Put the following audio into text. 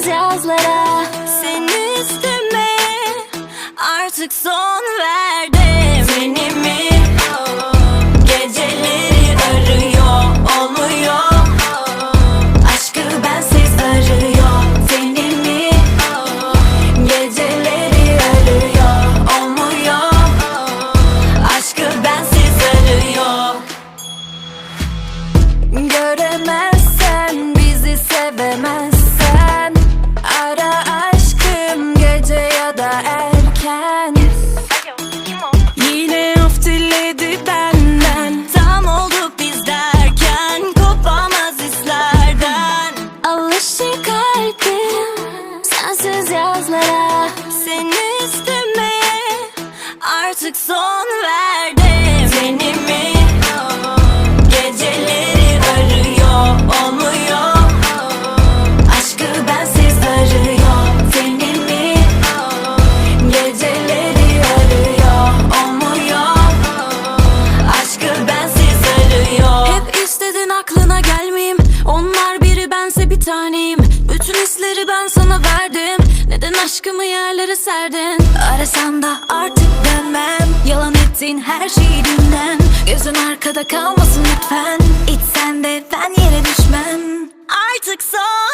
sensiz yazlara. Seni üstüme artık son verdim. Seni mi? Geceleri arıyor olmuyor Aşkı bensiz arıyor. Seni mi? Geceleri arıyor olmuyor Aşkı bensiz arıyor. Göremezsen bizi sevemezsen Yazlara Seni üstüme Artık son verdim. Seni mi? Geceleri arıyor olmuyor. Aşkı bensiz arıyor Seni mi? Geceleri arıyor olmuyor. Aşkı bensiz arıyor. Hep istedin aklına gelmeyeyim. Onlar biri bense bir taneyim. Bütün hisleri ben sana verdim Neden aşkımı yerlere serdin. Arasan da artık dönmem. Yalan ettiğin her şeyi dinlen Gözün arkada kalmasın lütfen. İçsen de ben yere düşmem. Artık son